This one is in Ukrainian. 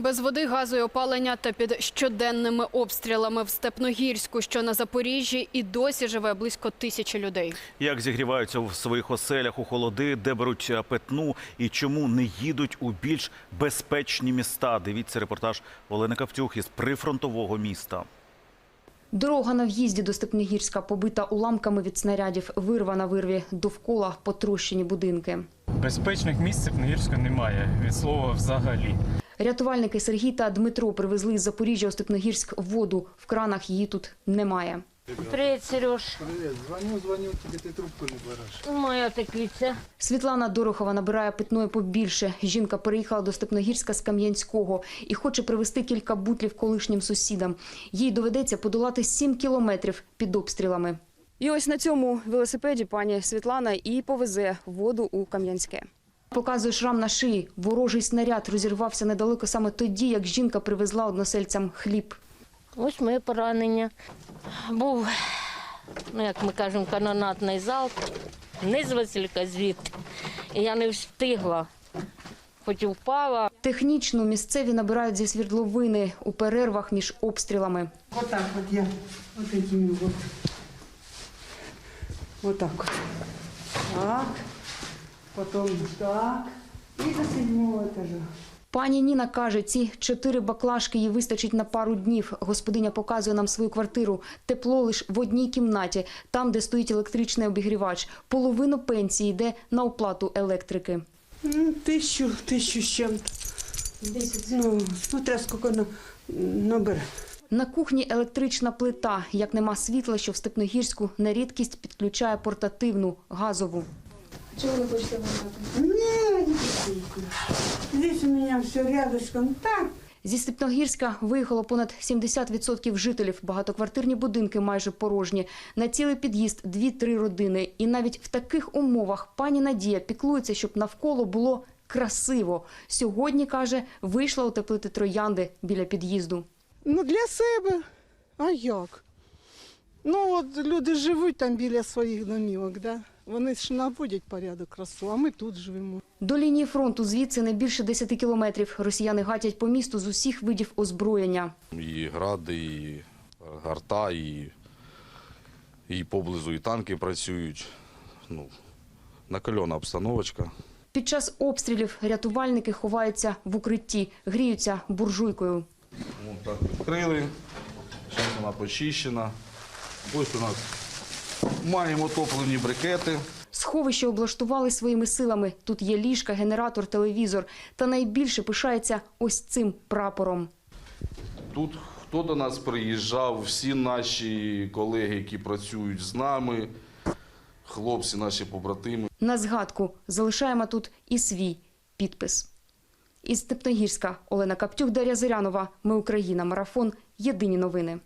Без води, газу і опалення та під щоденними обстрілами в Степногірську, що на Запоріжжі, і досі живе близько тисячі людей. Як зігріваються в своїх оселях у холоди, де беруть питну і чому не їдуть у більш безпечні міста? Дивіться репортаж Олени Кавтюх із прифронтового міста. Дорога на в'їзді до Степногірська побита уламками від снарядів, вирва на вирві, довкола потрощені будинки. Безпечних місць Степногірська немає від слова взагалі. Рятувальники Сергій та Дмитро привезли з Запоріжжя у Степногірськ воду. В кранах її тут немає. Привіт, Сереж. Привет, звоню, звоню, тебе ты трубку не берешь. Моя теплиця. Світлана Дорохова набирає питної побільше. Жінка переїхала до Степногірська з Кам'янського і хоче привезти кілька бутлів колишнім сусідам. Їй доведеться подолати 7 кілометрів під обстрілами. І ось на цьому велосипеді пані Світлана і повезе воду у Кам'янське. Показує шрам на шиї. Ворожий снаряд розірвався недалеко саме тоді, як жінка привезла односельцям хліб. Ось моє поранення. Був, ну як ми кажемо, канонатний залп. Не з Василька звідти. І я не встигла. Хоч і впала. Технічно місцеві набирають зі свердловини у перервах між обстрілами. Вот так вот я, вот этими вот. Вот. Так Потом так. И до седьмого этажа. Пані Ніна каже, ці чотири баклажки їй вистачить на пару днів. Господиня показує нам свою квартиру. Тепло лише в одній кімнаті, там, де стоїть електричний обігрівач. Половину пенсії йде на оплату електрики. Ну, тысячу, тысячу с чем-то. Ну, смотря сколько на, набере. На кухні електрична плита. Як нема світла, що в Степногірську на рідкість підключає портативну газову. Не, не действительно. Здесь у меня все рядышком. Так, Зі Степногірська виїхало понад 70% жителів. Багатоквартирні будинки майже порожні. На цілий під'їзд дві-три родини. І навіть в таких умовах пані Надія піклується, щоб навколо було красиво. Сьогодні, каже, вийшла утеплити троянди біля під'їзду. Ну, для себе. А як? Ну, от люди живуть там біля своїх домівок, да? Вони ж наводять порядок красу, а ми тут живемо. До лінії фронту звідси не більше 10 кілометрів. Росіяни гатять по місту з усіх видів озброєння. І гради, і гарта, і, і поблизу і танки працюють. Ну, накальона обстановочка. Під час обстрілів рятувальники ховаються в укритті, гріються буржуйкою. Вон так відкрили. Зараз вона почищена. Ось у нас маємо топлені брикети. Сховище облаштували своїми силами. Тут є ліжка, генератор, телевізор. Та найбільше пишається ось цим прапором. Тут хто до нас приїжджав, всі наші колеги, які працюють з нами, хлопці, наші побратими. На згадку залишаємо тут і свій підпис. Із Степногірська Олена Каптюк, Дар'я Зирянова. Ми Україна. Марафон. Єдині новини.